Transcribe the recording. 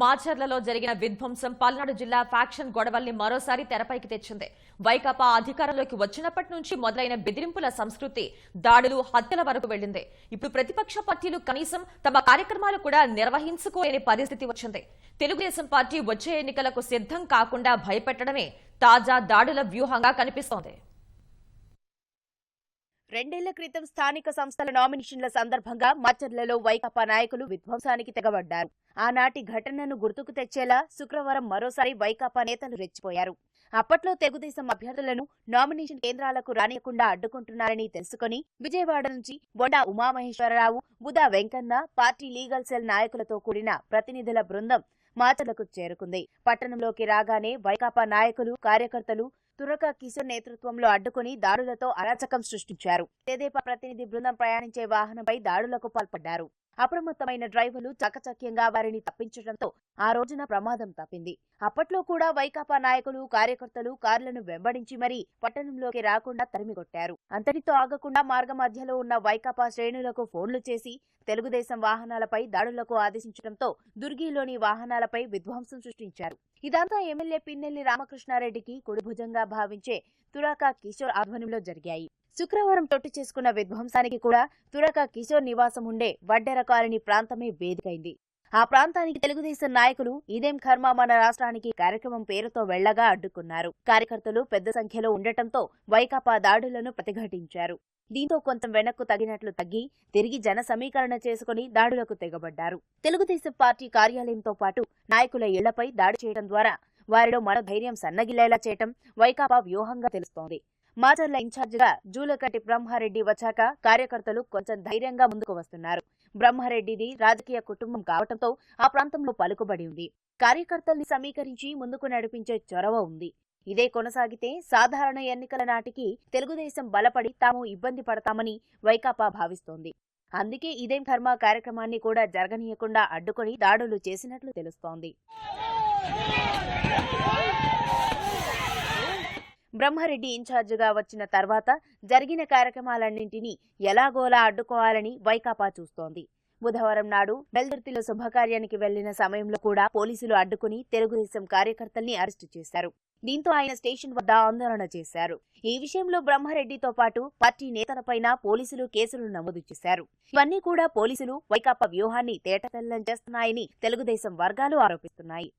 మాచర్లలో జరిగిన విధ్వంసం పల్నాడు జిల్లా ఫ్యాక్షన్ గొడవల్ని మరోసారి తెరపైకి తెచ్చింది. వైకాపా అధికారంలోకి వచ్చినప్పటి నుంచి మొదలైన బెదిరింపుల సంస్కృతి దాడులు హత్యల వరకు వెళ్ళింది ఇప్పుడు ప్రతిపక్ష పార్టీలు కనీసం తమ కార్యక్రమాలు కూడా నిర్వహించుకోలేని పరిస్థితి వచ్చింది. తెలుగుదేశం పార్టీ వచ్చే ఎన్నికలకు సిద్ధం కాకుండా భయపెట్టడమే తాజా దాడుల వ్యూహంగా కనిపిస్తోంది. రెండేళ్ళ క్రితం స్థానిక సంస్థల నామినేషన్ల సందర్భంగా మచ్చర్లలో వైకాపా నాయకులు విధ్వంసానికి తెగబడ్డారు. ఆనాటి ఘటనను గుర్తుకు తెచ్చేలా శుక్రవారం మరోసారి వైకాపా నేతలు రెచ్చిపోయారు. అప్పట్లో తెలుగుదేశం అభ్యర్థులను నామినేషన్ కేంద్రాలకు రానియకుండా అడ్డుకుంటున్నారని తెలుసుకుని విజయవాడ నుంచి Bonda Umamaheswararao Budha Venkanna party legal cell నాయకులతో కూడిన ప్రతినిధుల బృందం మాచర్లకు చేరుకుంది. పట్టణంలోకి రాగానే వైకాపా నాయకులు కార్యకర్తలు తురక కిషోర్ నేతృత్వంలో అడ్డుకుని దాడులతో అరాచకం సృష్టించారు. తెదేపా ప్రతినిధి బృందం ప్రయాణించే వాహనంపై దాడులకు పాల్పడ్డారు. అప్రమత్తమైన డ్రైవర్లు చకచక్యంగా వారిని తప్పించడంతో ఆ రోజున ప్రమాదం తప్పింది. అప్పట్లో కూడా వైకాపా నాయకులు కార్యకర్తలు కార్లను వెంబడించి మరీ పట్టణంలోకి రాకుండా తరిమికొట్టారు. అంతటితో ఆగకుండా మార్గ మధ్యలో ఉన్న వైకాపా శ్రేణులకు ఫోన్లు చేసి తెలుగుదేశం వాహనాలపై దాడులకు ఆదేశించడంతో దుర్గిలోని వాహనాలపై విధ్వంసం సృష్టించారు. ఇదంతా ఎమ్మెల్యే పిన్నెల్లి రామకృష్ణారెడ్డికి కొడుభుజంగా భావించే తురాక కిషోర్ ఆధ్వర్యంలో జరిగాయి. శుక్రవారం చోటు చేసుకున్న విధ్వంసానికి కూడా తురక కిషోర్ నివాసం ఉండే వడ్డెర కాలనీ ప్రాంతమే వేదికైంది. ఆ ప్రాంతానికి తెలుగుదేశం నాయకులు ఇదేం కర్మ మన రాష్ట్రానికి కార్యక్రమం పేరుతో వెళ్ళగా అడ్డుకున్నారు. కార్యకర్తలు పెద్ద సంఖ్యలో ఉండటంతో వైకాపా దాడులను ప్రతిఘటించారు. దీంతో కొంత వెనక్కు తగినట్లు తగ్గి తిరిగి జన సమీకరణ చేసుకుని దాడులకు తెగబడ్డారు. తెలుగుదేశం పార్టీ కార్యాలయంతో పాటు నాయకుల ఇళ్ళపై దాడి చేయడం ద్వారా వారిలో మనోధైర్యం సన్నగిల్లేలా చేయటం వైకాపా వ్యూహంగా తెలుస్తోంది. మాచర్ల ఇన్ఛార్జిగా జూలకటి బ్రహ్మారెడ్డి వచ్చాక కార్యకర్తలు కొంచెం ధైర్యంగా ముందుకు వస్తున్నారు. బ్రహ్మారెడ్డిది రాజకీయ కుటుంబం కావటంతో ఆ ప్రాంతంలో పలుకుబడి ఉంది. కార్యకర్తల్ని సమీకరించి ముందుకు నడిపించే చొరవ ఉంది. ఇదే కొనసాగితే సాధారణ ఎన్నికల నాటికి తెలుగుదేశం బలపడి తాము ఇబ్బంది పడతామని వైకాపా భావిస్తోంది. అందుకే ఇదేం ధర్మ కార్యక్రమాన్ని కూడా జరగనీయకుండా అడ్డుకొని దాడులు చేసినట్లు తెలుస్తోంది. బ్రహ్మారెడ్డి ఇన్ఛార్జిగా వచ్చిన తర్వాత జరిగిన కార్యక్రమాలన్నింటినీ ఎలాగోలా అడ్డుకోవాలని వైకాపా చూస్తోంది. బుధవారం నాడు బెల్దుర్తిలో శుభకార్యానికి వెళ్ళిన సమయంలో కూడా పోలీసులు అడ్డుకుని తెలుగుదేశం కార్యకర్తల్ని అరెస్టు చేశారు. దీంతో ఆయన స్టేషన్ వద్ద ఆందోళన చేశారు. ఈ విషయంలో బ్రహ్మారెడ్డితో పాటు పార్టీ నేతలపైన పోలీసులు కేసులు నమోదు చేశారు. ఇవన్నీ కూడా పోలీసులు వైకాపా వ్యూహాన్ని తేటతెల్లం చేస్తున్నాయని తెలుగుదేశం వర్గాలు ఆరోపిస్తున్నాయి.